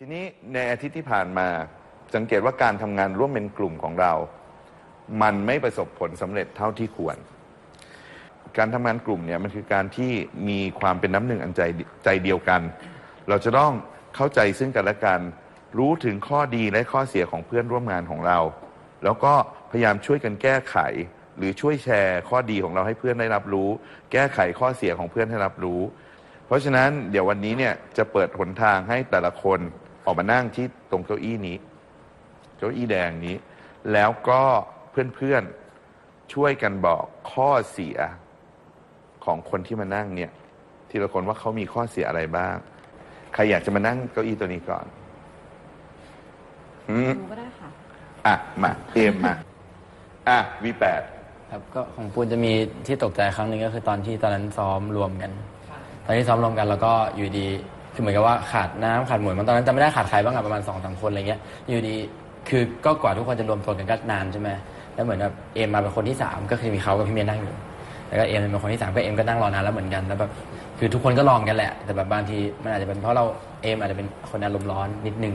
ทีนี้ในอาทิตย์ที่ผ่านมาสังเกตว่าการทำงานร่วมเป็นกลุ่มของเรา มันไม่ประสบผลสำเร็จเท่าที่ควร การทำงานกลุ่มเนี่ยมันคือการที่มีความเป็นน้ำหนึ่งอันใจใจเดียวกัน เราจะต้องเข้าใจซึ่งกันและกัน รู้ถึงข้อดีและข้อเสียของเพื่อนร่วมงานของเรา แล้วก็พยายามช่วยกันแก้ไข หรือช่วยแชร์ข้อดีของเราให้เพื่อนได้รับรู้ แก้ไขข้อเสียของเพื่อนให้รับรู้ เพราะฉะนั้นเดี๋ยววันนี้เนี่ยจะเปิดหนทางให้แต่ละคน ออกมานั่งที่ตรงเก้าอี้นี้ เก้าอี้แดงนี้ แล้วก็เพื่อนๆช่วยกันบอกข้อเสียของคนที่มานั่งเนี่ยทีละคนว่าเขามีข้อเสียอะไรบ้าง ใครอยากจะมานั่งเก้าอี้ตัวนี้ก่อนอืมหนูก็ได้ค่ะ อะ มาเอมมา อะ V8 ครับก็ของปูนจะมีที่ตกใจครั้งหนึ่งก็คือตอนที่ตอนนั้นซ้อมรวมกัน ตอนที่ซ้อมรวมกัน แล้วก็อยู่ดี คือเหมือนกับว่าขาดน้ำขาดหมวยมันตอนนั้นจำไม่ได้ขาดใครบ้างอะประมาณสองสามคนอะไรเงี้ยอยู่ดีคือก็กว่าทุกคนจะรวมตัวกันก็นานใช่ไหมแล้วเหมือนแบบเอมมาเป็นคนที่สามก็คือมีเขากับพี่เมียนั่งอยู่แล้วก็เอมเป็นคนที่สามก็เอมก็นั่งรอนานแล้วเหมือนกันแล้วแบบคือทุกคนก็ลองกันแหละ แต่แบบบางทีมันอาจจะเป็นเพราะเราเอมอาจจะเป็นคนอารมณ์ร้อนนิดนึง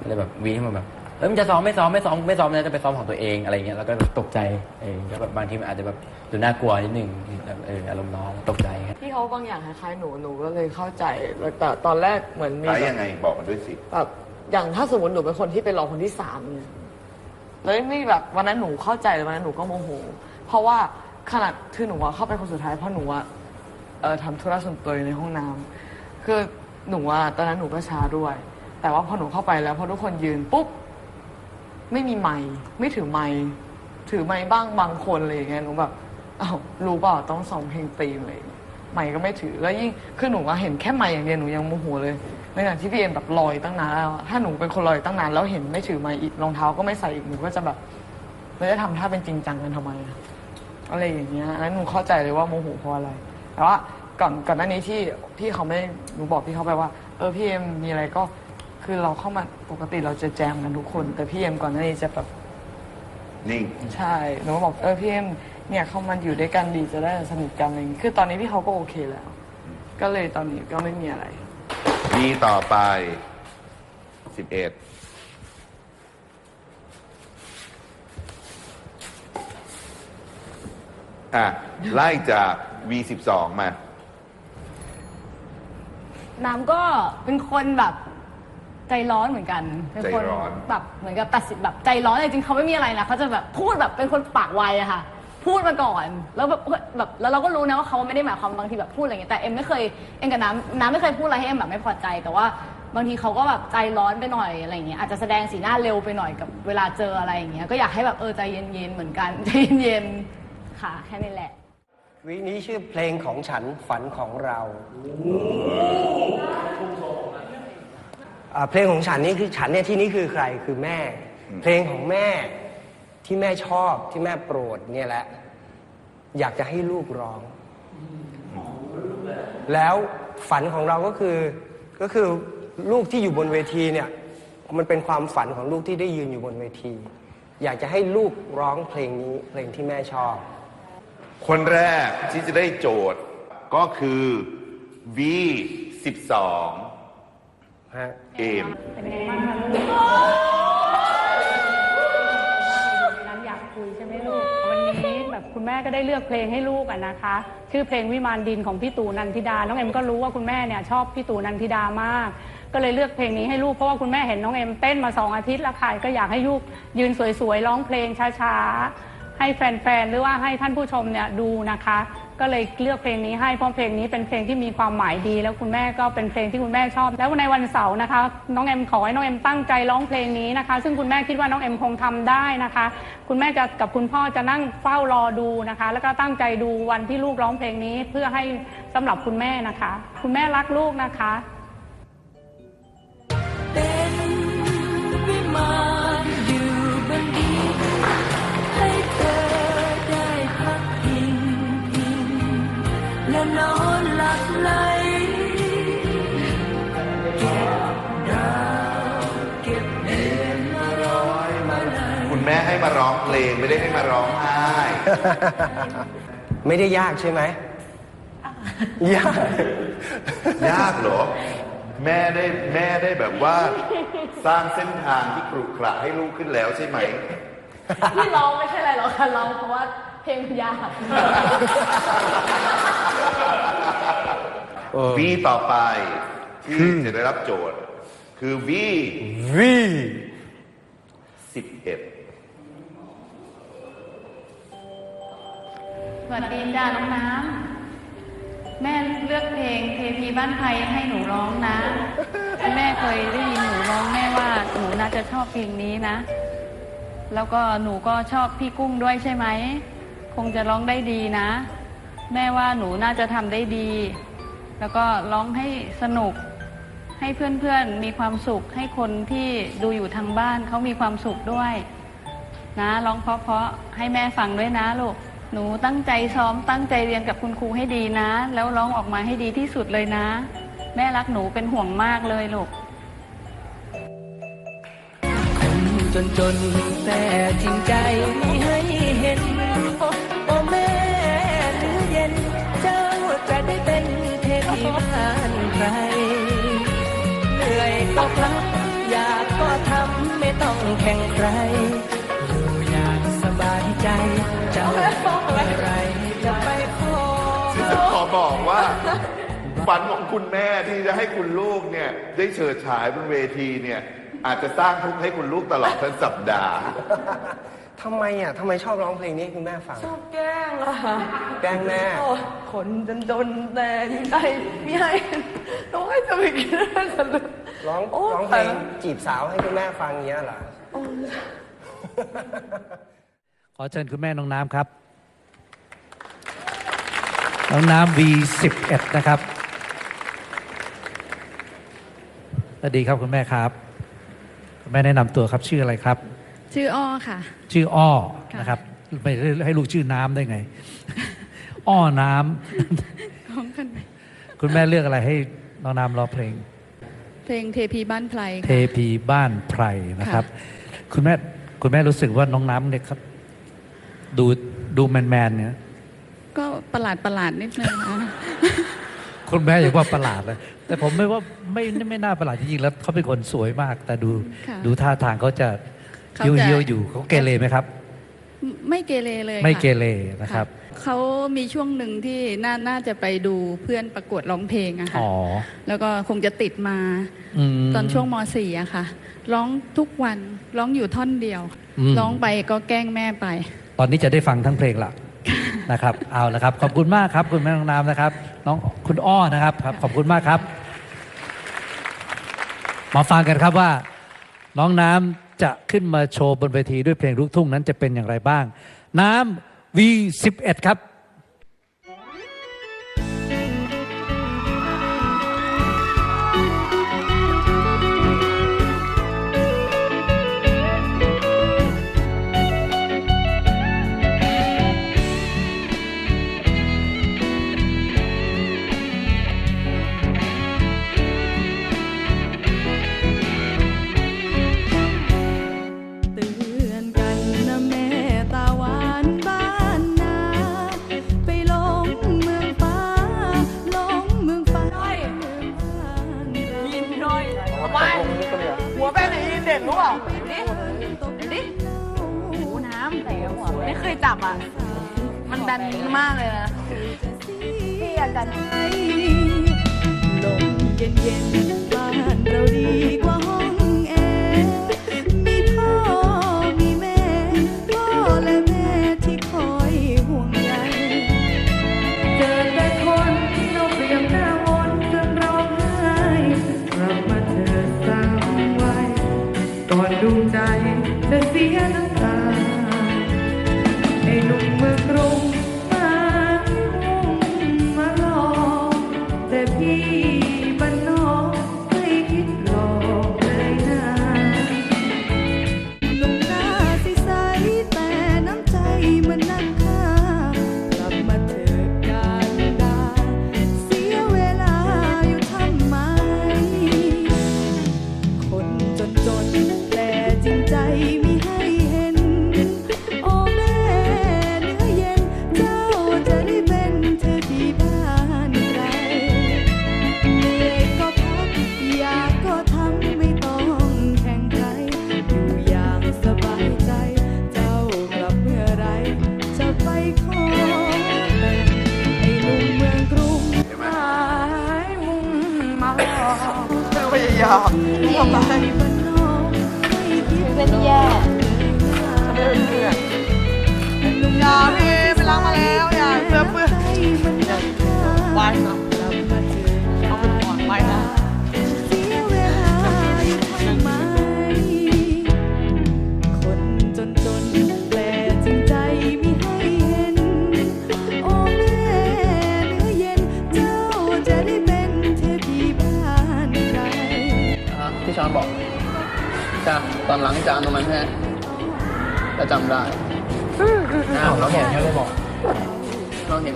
ก็เลยแบบวีให้มันแบบ เอ้ยมันจะซ้อมไม่ซ้อมไม่ซ้อมไม่ซ้อมนะจะไปซ้อมของตัวเองอะไรเงี้ยแล้วก็แบบตกใจเออแล้วแบบบางทีมันอาจจะแบบดูน่ากลัวนิดนึงแบบเอออารมณ์ร้อนตกใจครับพี่เขาบางอย่างคล้ายๆหนูหนูก็เลยเข้าใจแล้วแต่ตอนแรกเหมือนมีใช้แบบยังไงบอกมาด้วยสิแบบอย่างถ้าสมมติหนูเป็นคนที่ไปรอคนที่สามเนี่ยแล้วไม่แบบวันนั้นหนูเข้าใจเลยวันนั้นหนูก็โมโห เพราะว่าขนาดคือหนูอะเข้าไปคนสุดท้ายเพราะหนูอะเออทำธุระส่วนตัวอยู่ในห้องน้ำคือหนูอะตอนนั้นหนูก็ช้าด้วย แต่ว่าพอหนูเข้าไปแล้วพอทุกคนยืนปุ๊บ ไม่มีไม้ไม่ถือไม้ถือไม้บ้างบางคนอะไรอย่างเงี้ยหนูแบบอ้าวรู้เปล่าต้องส่องเพลงตีมอะไรอย่างเลยไม้ก็ไม่ถือแล้วยิ่งคือหนูว่าเห็นแค่ไม้อย่างเดียวหนูยังโมโหเลยในขณะที่พี่เอ็มแบบลอยตั้งนานแล้วถ้าหนูเป็นคนลอยตั้งนานแล้วเห็นไม่ถือไม้อีกรองเท้าก็ไม่ใส่อีกหนูก็จะแบบไม่ได้ทำท่าเป็นจริงจังกันทำไมอะอะไรอย่างเงี้ยอันนั้นหนูเข้าใจเลยว่าโมโหเพราะอะไร แต่ว่าก่อนก่อนหน้านี้ที่ที่เขาไม่หนูบอกพี่เขาไปว่า เออพี่เอ็มมีอะไรก็ คือเราเข้ามาปกติเราจะแจมกันทุกคน แต่พี่เอ็มก่อนหน้านี้จะแบบนิ่ง ใช่หนูก็บอกเออพี่เอ็มเนี่ยเข้ามาอยู่ด้วยกันดีจะได้สนิทกันอะไรอย่างงี้คือตอนนี้พี่เขาก็โอเคแล้ว ก็เลยตอนนี้ก็ไม่มีอะไร มีต่อไป11อะ ไล่จาก V12 มา น้ำก็เป็นคนแบบ ใจร้อนเหมือนกันเป็นคนใจร้อน แบบเหมือนกับตัดสินแบบใจร้อนแต่จริงๆเขาไม่มีอะไรนะเขาจะแบบพูดแบบเป็นคนปากไวอะค่ะ พูดมาก่อน แล้วแบบเฮ้ยแบบแล้วเราก็รู้นะว่าเขาไม่ได้หมายความบางทีแบบพูดอะไรอย่างเงี้ยแต่เอ็มไม่เคยเอ็มกับน้ำน้ำไม่เคยพูดอะไรให้เอ็มแบบไม่พอใจ แต่ว่าบางทีเขาก็แบบใจร้อนไปหน่อยอะไรอย่างเงี้ยอาจจะแสดงสีหน้าเร็วไปหน่อยกับเวลาเจออะไรอย่างเงี้ยก็อยากให้แบบเออใจเย็นๆเหมือนกันใจเย็นๆค่ะแค่นี้แหละ วินี้ชื่อเพลงของฉันฝันของเรา อ่าเพลงของฉันนี่คือฉันเนี่ยที่นี่คือใครคือแม่ เพลงของแม่ที่แม่ชอบที่แม่โปรดเนี่ยแหละ อยากจะให้ลูกร้อง แล้วฝันของเราก็คือก็คือลูกที่อยู่บนเวทีเนี่ยมันเป็นความฝันของลูกที่ได้ยืนอยู่บนเวที อยากจะให้ลูกร้องเพลงนี้เพลงที่แม่ชอบ คนแรกที่จะได้โจทย์ก็คือ V12 ฮะ เอมเป็นไงบ้างคะลูกนันอยากคุยใช่ไหมลูก วันนี้แบบคุณแม่ก็ได้เลือกเพลงให้ลูกอะนะคะ ชื่อเพลงวิมานดินของพี่ตู่นันทิดา น้องเอ็มก็รู้ว่าคุณแม่เนี่ยชอบพี่ตู่นันทิดามาก ก็เลยเลือกเพลงนี้ให้ลูกเพราะว่าคุณแม่เห็นน้องเอ็มเต้นมาสองอาทิตย์แล้วค่ะก็อยากให้ลูกยืนสวยๆร้องเพลงช้าๆให้แฟนๆหรือว่าให้ท่านผู้ชมเนี่ยดูนะคะ ก็เลยเลือกเพลงนี้ให้เพราะเพลงนี้เป็นเพลงที่มีความหมายดี แล้วคุณแม่ก็เป็นเพลงที่คุณแม่ชอบ แล้วในวันเสาร์นะคะ น้องเอ็มขอให้น้องเอ็มตั้งใจร้องเพลงนี้นะคะ ซึ่งคุณแม่คิดว่าน้องเอ็มคงทำได้นะคะ คุณแม่จะกับคุณพ่อจะนั่งเฝ้ารอดูนะคะ แล้วก็ตั้งใจดูวันที่ลูกร้องเพลงนี้เพื่อให้สำหรับคุณแม่นะคะ คุณแม่รักลูกนะคะ เป็นวิมาน นอนหลับไหลเก็บดาวเก็บเดือนมาร้อยมาไหลคุณแม่ให้มาร้องเพลงไม่ได้ให้มาร้องไห้ไม่ได้ยากใช่ไหมยาก ยากเหรอ แม่ได้แม่ได้แบบว่า สร้างเส้นทางที่กรุขระให้ลูกขึ้นแล้วใช่ไหม ที่ร้องไม่ใช่อะไรหรอกค่ะร้องเพราะว่าเพ ลงมันยากวีต่อไปที่จะได้รับโจทย์ คือวีวีสิบเอ็ดสวัสดีจ้าน้องน้ำ แม่เลือกเพลงเทพีบ้านไทยให้หนูร้องนะ แม่เคยได้ยินหนูร้องแม่ว่าหนูน่าจะชอบเพลงนี้นะ แล้วก็หนูก็ชอบพี่กุ้งด้วยใช่ไหม คงจะร้องได้ดีนะ แม่ว่าหนูน่าจะทำได้ดี แล้วก็ร้องให้สนุก ให้เพื่อนๆมีความสุข ให้คนที่ดูอยู่ทางบ้านเขามีความสุขด้วย นะร้องเพราะๆให้แม่ฟังด้วยนะลูกหนูตั้งใจซ้อมตั้งใจเรียนกับคุณครูให้ดีนะ แล้วร้องออกมาให้ดีที่สุดเลยนะ แม่รักหนูเป็นห่วงมากเลยลูกคนจนจนแต่จริงใจไม่ให้เห็น ก็พลับอยากก็ทำไม่ต้องแข่งใครอยู่อย่างสบายใจเจ้าเมื่อไรจะไปขอขอบอกว่า ฝันของคุณแม่ที่จะให้คุณลูกเนี่ย ได้เฉิดฉายบนเวทีเนี่ย อาจจะสร้างทุกข์ให้คุณลูกตลอดทั้งสัปดาห์ ทำไมอะทำไมชอบร้องเพลงนี้ให้คุณแม่ฟัง ชอบแกล้งอะแกล้งแม่ โอ้คนจนจนๆแต่ยังไงไม่ให้น้องให้จะไปกินอะไรกันเลยร้องโอ้ร้องเพลงแต่จีบสาวให้คุณแม่ฟังอย่างเงี้ยเหรอขอเชิญคุณแม่น้องน้ำครับ น้องน้ำ V11 นะครับสวัสดีครับคุณแม่ครับ คุณแม่แนะนำตัวครับชื่ออะไรครับ ชื่ออ้อค่ะ ชื่ออ้อค่ะนะครับไม่ได้ให้ลูกชื่อน้ำได้ไง อ้อน้ร้องกันไหมำ คุณแม่เลือกอะไรให้น้องน้ำร้องเพลง เพลงเทพีบ้านไพรเทพีบ้านไพรนะครับ คุณแม่คุณแม่รู้สึกว่าน้องน้ำเนี่ยครับดูดูแมนแมนๆเนี่ยก็ประหลาดประหลาดนิดนึงนะ คุณแม่อย่าว่าประหลาดเลย แต่ผมไม่ว่าไม่ไม่น่าประหลาดจริงๆแล้วเขาเป็นคนสวยมาก แต่ดูค่ะ ดูท่าทางเขาจะ เขาเยี่ยวจะเยี่ยวอยู่เขาเกเรไหมครับ ไม่เกเรเลยไม่ค่ะเกเรนะครับเขามีช่วงหนึ่งที่น่าน่าจะไปดูเพื่อนประกวดร้องเพลงอะค่ะอ๋อแล้วก็คงจะติดมามตอนช่วงม .4 อะค่ะ ร้องทุกวันร้องอยู่ท่อนเดียวอืมร้องไปก็แกล้งแม่ไป ตอนนี้จะได้ฟังทั้งเพลงละนะครับ เอาละครับ ขอบคุณมากครับ คุณแม่น้องน้ำนะครับ น้องคุณอ้อนะครับครับ ขอบคุณมากครับ มาฟังกันครับว่า น้องน้ำ จะขึ้นมาโชว์บนเวทีด้วยเพลงลูกทุ่งนั้นจะเป็นอย่างไรบ้าง น้ำ V11 ครับ งในยินเด่นรู้เปล่าดิดิหูน้ำแต่หัวไม่เคยจับอะ มันดันมากเลยนะพี่อากันลมเย็นเย็นๆบ้านเราดีกว่า ทำไมบ้านนอกให้ที่เล่นแย่ ที่ช้อนบอกจ้าตอนหลังจานตรงนั้นแค่จะจำได้อ้าวเราเห็นไม่ได้บอกเราเห็น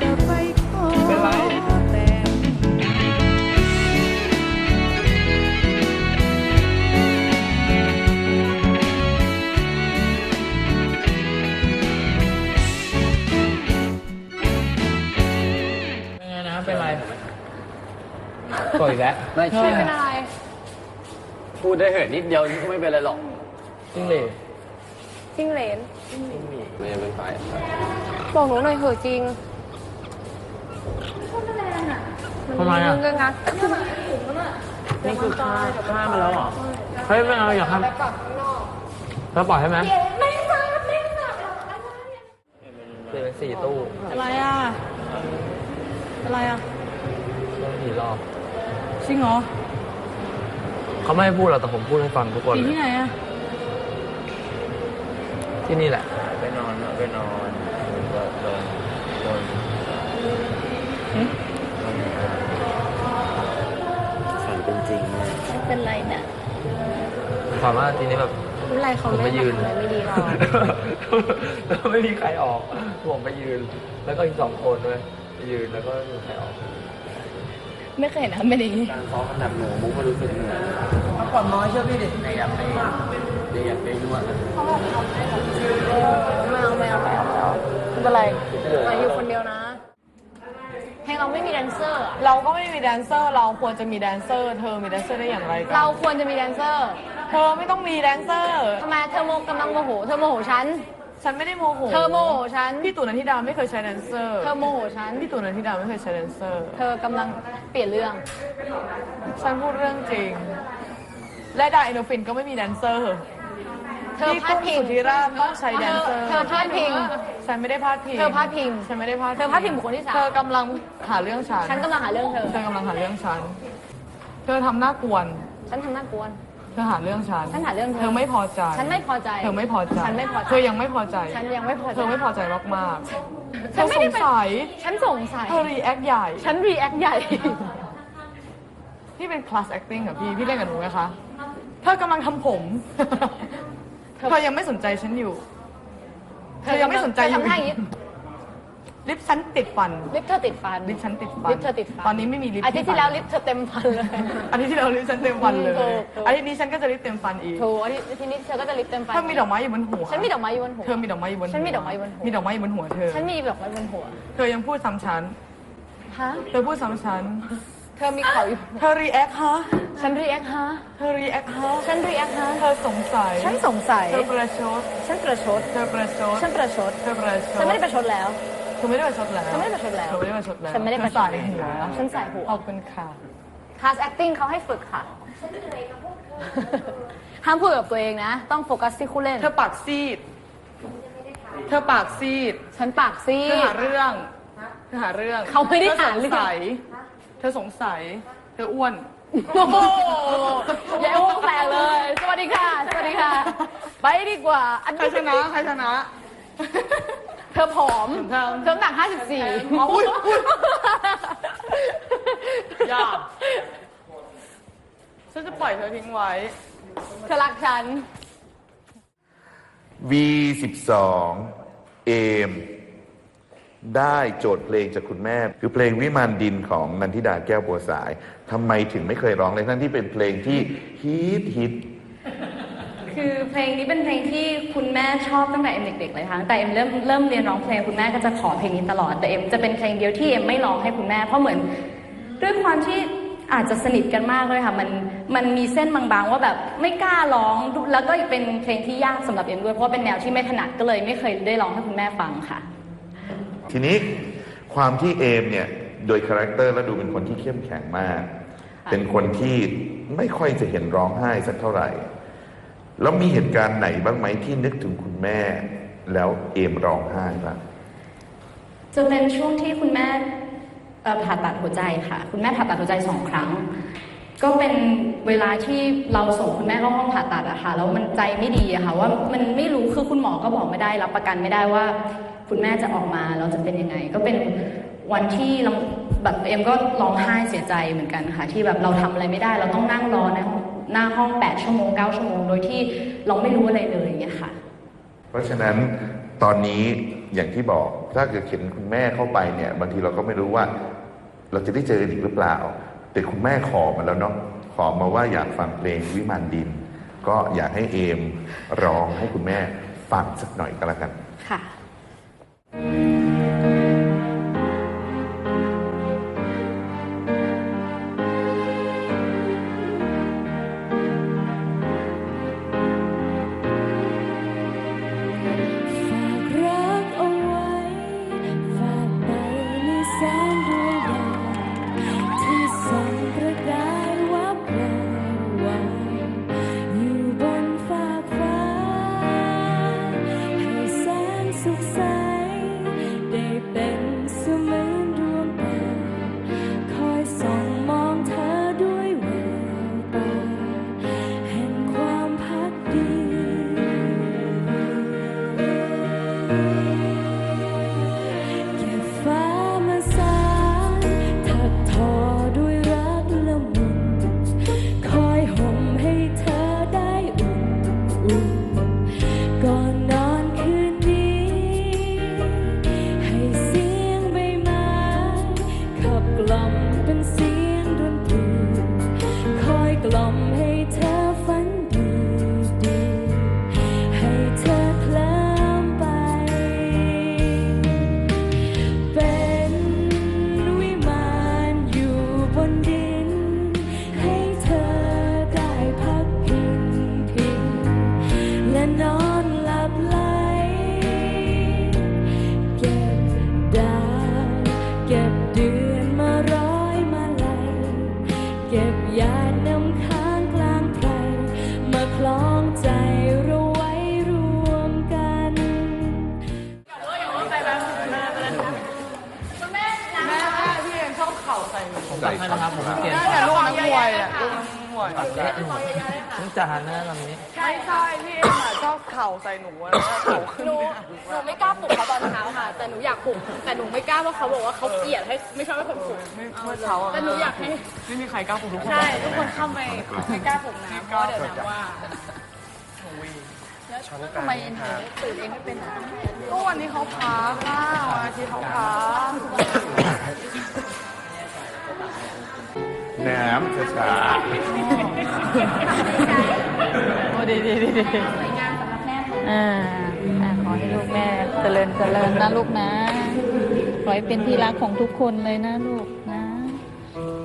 จะไปขอแต่งเป็นไงนะเป็นไรก็อีกแล้วไม่เชื่อเป็นอะไร พูดได้เหินนิดเดียวก็ไม่เป็นไรหรอกจริงเลยจริงเหลนไม่เป็นไรบอกหนูหน่อยเหอะจริงทำไมอะมันก็งักนี่คือฆ่าฆ่ามาแล้วเหรอเฮ้ยไม่เอาอย่าทำแล้วปล่อยให้ไหมไม่ทราบไม่ทราบเจอสี่ตู้ อะไรอะ อะไรอะต้องสี่รอบจริงเหรอ เขาไม่ให้พูดหรอกแต่ผมพูดให้ฟังทุกคนอยู่เลยที่ไหนอะที่นี่แหละ ไปนอนไปนอนโดนโดนโดนฝันเป็นจริงเลยไม่เป็นไรนะถามว่าทีนี้แบบ ไม่เป็นไรเขาผมไม่ไปยืน ทำอะไรไม่ดีหรอก แล้วไม่มีใครออกผมไปยืน แล้วก็อีกสองคนด้วยไปยืนแล้วก็ไม่มีใครออก ไม่เคยเห็นนะเป็นอย่างนี้การซ้อมมันหนักหนูมุกก็รู้สึกเหนื่อยพักผ่อนน้อยเชื่อพี่ดิแต่อยากไปอยากไปนวดไม่เอาไม่เอาไม่เอาไม่เอาไม่เป็นไรมาอยู่คนเดียวนะเพลงเราไม่มีแดนเซอร์อะำเราก็ไม่มีแดนเซอร์ เราควรจะมีแดนเซอร์ เธอมีแดนเซอร์ได้อย่างไรกันเราควรจะมีแดนเซอร์ เธอไม่ต้องมีแดนเซอร์ทำไมเธอโมกำลังโมโหเธอโมโหฉัน ฉันไม่ได้โมโหเธอโมโหฉัน พี่ตู่นันทิดาไม่เคยใช้แดนเซอร์ เธอโมโหฉัน พี่ตู่นันทิดาไม่เคยใช้แดนเซอร์ เธอกำลังเปลี่ยนเรื่อง ฉันพูดเรื่องจริง และดาเอโนฟินก็ไม่มีแดนเซอร์ เธอพี่พาดกุ้งพิงสุธิราชต้องใช้แดนเซอร์ เธอพาดพิง ฉันไม่ได้พาดพิงเธอพาดพิงฉันไม่ได้พาดเธอพาดพิงบุคคลที่สาม เธอกำลังหาเรื่องฉัน ฉันกำลังหาเรื่องเธอ เธอกำลังหาเรื่องฉัน เธอทำหน้ากวน ฉันทำหน้ากวนเธอหาเรื่องฉันฉันหาเรื่องเธอ เธอไม่พอใจ ฉันไม่พอใจ เธอไม่พอใจ ฉันไม่พอใจ เธอยังไม่พอใจ ฉันยังไม่พอใจ เธอไม่พอใจมากๆเธฉันอไม่สได้งเป็น สัย ฉันสงสัย เธอรีแอคใหญ่ ฉันรีแอคใหญ่ พี่เป็นคลาส acting กับพี่ พี่เล่นกับหนูไหมคะ เธอกำลังทำผมเธอยังไม่สนใจฉันอยู่ เธอยังไม่สนใจเธอทำท่าอย่างนี้ ลิปฉันติดฟัน ลิปเธอติดฟัน ลิปฉันติดฟัน ลิปเธอติดฟันตอนนี้ไม่มีลิปอาทิตย์ที่แล้วลิปเธอเต็มฟันเลย อาทิตย์ที่แล้วลิปฉันเต็มฟันเลถูยกถูก อาทิตย์นี้ฉันก็จะลิปเต็มฟันอีก ถูกอาทิตย์ทีนี้เธอก็จะลิปเต็มฟันเธอมีดอกไม้อยู่บนหัว ฉันมีดอกไม้อยู่บนหัว เธอมีดอกไม้อยู่บนหัวฉันมีดอกไม้อยู่บนหัว มีดอกไม้อยู่บนหัวเธอ ฉันมีดอกไม้บนหัว เธอยังพูดซ้ำฉัน ฮะ เธอพูดซ้ำฉัน เธอมีเขาอยู่ เธอรีแอคฮะ ฉันรีแอคฮะ เธอรีแอคฮะ ฉันรีแอคฮะ เธอสงสัย ฉันสงสัย เธอประชด ฉันประชด เธอประชด ฉันประชด เธอประชดฉันไม่ได้ประชดแล้ว เธอไม่ได้ประชดแล้วฉันไม่ได้ประชดแล้วเธอไม่ได้ประชดแล้วฉันไม่ได้ประชเธอดใส่หัวฉันใส่หัวขอบคุณค่ะคลาส acting เขาให้ฝึกค่ะ ห้ามพูดกับตัวเองนะ ต้องโฟกัสที่คู่เล่น เธอปากซีด เธอปากซีด ฉันปากซีเธอด หาเรื่องเธอหาเรื่องเขาไม่ได้หาเรื่อง ธสงสัยเธอสงสัย เธออ้วน โอ้โหอย่าอ้วกแตกเลย สวัสดีค่ะ สวัสดีค่ะ ไปดีกว่า อันใครชนะ ใครชนะ เธอผอมเธอเธอน้ำหนัก54อุ๊ยอุ๊ยอย่าฉันจะปล่อยเธอทิ้งไว้เธอรักฉัน V12 เอมได้โจทย์เพลงจากคุณแม่ คือเพลงวิมานดินของนันทิดาแก้วบัวสายทำไมถึงไม่เคยร้องเลยทั้งที่เป็นเพลงที่ฮิตฮิต คือเพลงนี้เป็นเพลงที่คุณแม่ชอบตั้งแต่เอ็มเด็กๆเลยค่ะแต่เอ็มเริ่มเริ่มเรียนร้องเพลงคุณแม่ก็จะขอเพลงนี้ตลอด แต่เอ็มจะเป็นเพลงเดียวที่เอ็มไม่ร้องให้คุณแม่ เพราะเหมือนด้วยความที่อาจจะสนิทกันมากเลยค่ะ มันมันมีเส้นบางๆ ว่าแบบไม่กล้าร้องแล้วก็เป็นเพลงที่ยากสำหรับเอ็มด้วยเพราะว่าเป็นแนวที่ไม่ถนัดก็เลย ไม่เคยได้ร้องให้คุณแม่ฟังค่ะ ทีนี้ความที่เอมเนี่ยโดยคาแรคเตอร์แล้วดูเป็นคนที่เข้มแข็งมาก เป็นคนที่ไม่ค่อยจะเห็นร้องไห้สักเท่าไหร่ แล้วมีเหตุการณ์ไหนบ้างไหมที่นึกถึงคุณแม่ แล้วเอมร้องไห้บ้างจะเป็นช่วงที่คุณแม่ผ่าตัดหัวใจค่ะ คุณแม่ผ่าตัดหัวใจสองครั้ง ก็เป็นเวลาที่เราส่งคุณแม่เข้าห้องผ่าตัดอะค่ะแล้วมันใจไม่ดีอะค่ะ ว่ามันไม่รู้คือคุณหมอก็บอกไม่ได้รับประกันไม่ได้ว่า คุณแม่จะออกมาแล้วจะเป็นยังไง ก็เป็นวันที่เราแบบเอ็มก็ร้องไห้เสียใจเหมือนกันค่ะ ที่แบบเราทำอะไรไม่ได้ เราต้องนั่งรอในห้อง หน้าห้องแปดชั่วโมงเก้าชั่วโมง โดยที่เราไม่รู้อะไรเลยอย่างเงี้ยค่ะ เพราะฉะนั้นตอนนี้อย่างที่บอกถ้าเกิดเข็นคุณแม่เข้าไปเนี่ยบางทีเราก็ไม่รู้ว่า เราจะได้เจอกันอีกหรือเปล่า แต่คุณแม่ขอมาแล้วเนาะขอมาว่าอยากฟังเพลงวิมานดิน ก็อยากให้เอมร้องให้คุณแม่ฟังสักหน่อยก็แล้วกันค่ะ ข่าใส่หนูอะแล้วก็เข่าขึ้นหนูหนูไม่กล้าปลุกเขาตอนเช้าค่ะ แต่หนูอยากปลุกแต่หนูไม่กล้าเพราะเขาบอกว่าเขาเกลียดให้ไม่ชอบให้คนปลุกไม่เมื่อเช้าอะแต่หนูอยากให้ไม่มีใครกล้าปลุกทุกคนใช่ทุกคนเข้าไปไม่กล้าปลุกน้ำเพราะเดี๋ยวน้ำว่าแล้วทำไมเอ็นถึงตื่นเองไม่เป็นอะก็วันนี้เขาพักค่ะวันอาทิตย์เขาพักน้ำช้าโอ้ดีดีดีดี อ่าอ่าขอให้ลูกแม่เจริญเจริญนะลูกนะขอให้เป็นที่รักของทุกคนเลยนะลูกนะ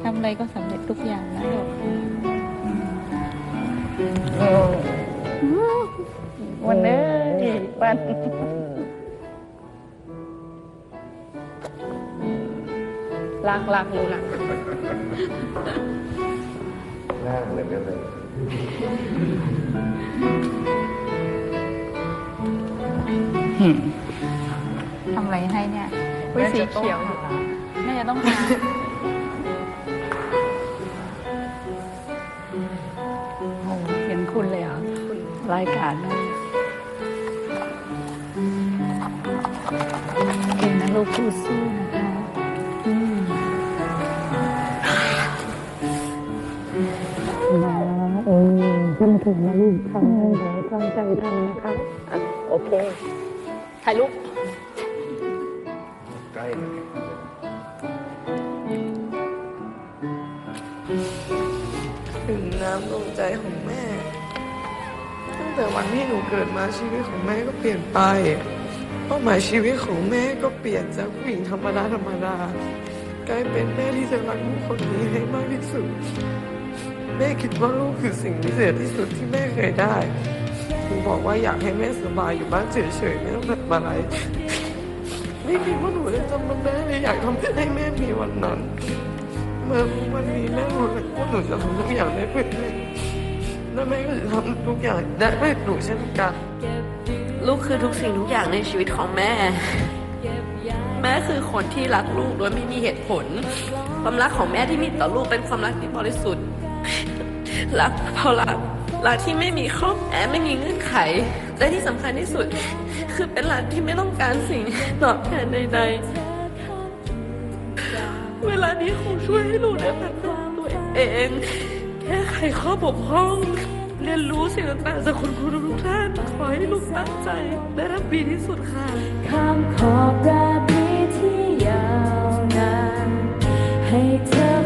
ทำอะไรก็สำเร็จทุกอย่างนะลูกวันนี้วันรักรักรู้รักๆหน้าเหมือนกันเลย ทำอะไรให้เนี่ยอุ้ยสีเขียวแม่จะต้องทาโอ้เห็นคุณเลยเหรอรายการนะเก่งนะลูกสู้สู้นะคะอืมนะเออขึ้นมาถึงนะลูกทำให้เดี๋ยวตั้งใจทำนะคะ โอเค ถ่ายรูปใกล้เลยถึงน้ำดวงใจของแม่ ตั้งแต่วันที่หนูเกิดมาชีวิตของแม่ก็เปลี่ยนไปเป้าหมายชีวิตของแม่ก็เปลี่ยนจากผู้หญิงธรรมดาธรรมดากลายเป็นแม่ที่จะรักลูกคนนี้ให้มากที่สุด แม่คิดว่าลูกคือสิ่งพิเศษที่สุดที่แม่เคยได้ หนูบอกว่าอยากให้แม่สบายอยู่บ้านเฉยๆไม่ต้องทำอะไรไม่คิดว่าหนูจะทำมันได้เลยอยากทำให้แม่มีวันนั้นเมื่อวันนี้แม่รู้เลยว่าหนูจะทำทุกอย่างได้เพื่อแม่และแม่ก็จะทำทุกอย่างได้เพื่อหนูเช่นกันลูกคือทุกสิ่งทุกอย่างในชีวิตของแม่ แม่คือคนที่รักลูกโดยไม่มีเหตุผล ความรักของแม่ที่มีต่อลูกเป็นความรักที่บริสุทธิ์ รักเพราะรัก รักที่ไม่มีข้อแม้ไม่มีเงื่อนไข และที่สำคัญที่สุด คือเป็นรักที่ไม่ต้องการสิ่งตอบแทนใดๆ เวลานี้คงช่วยให้ลูกได้พัฒนาตัวเอง แก้ไขข้อบกพร่องเรียนรู้สิ่งต่างๆจากคุณครูทุกท่าน ขอให้ลูกตั้งใจและรับดีที่สุดค่ะข้ามขอบราตรีที่ยาวนานให้เธอ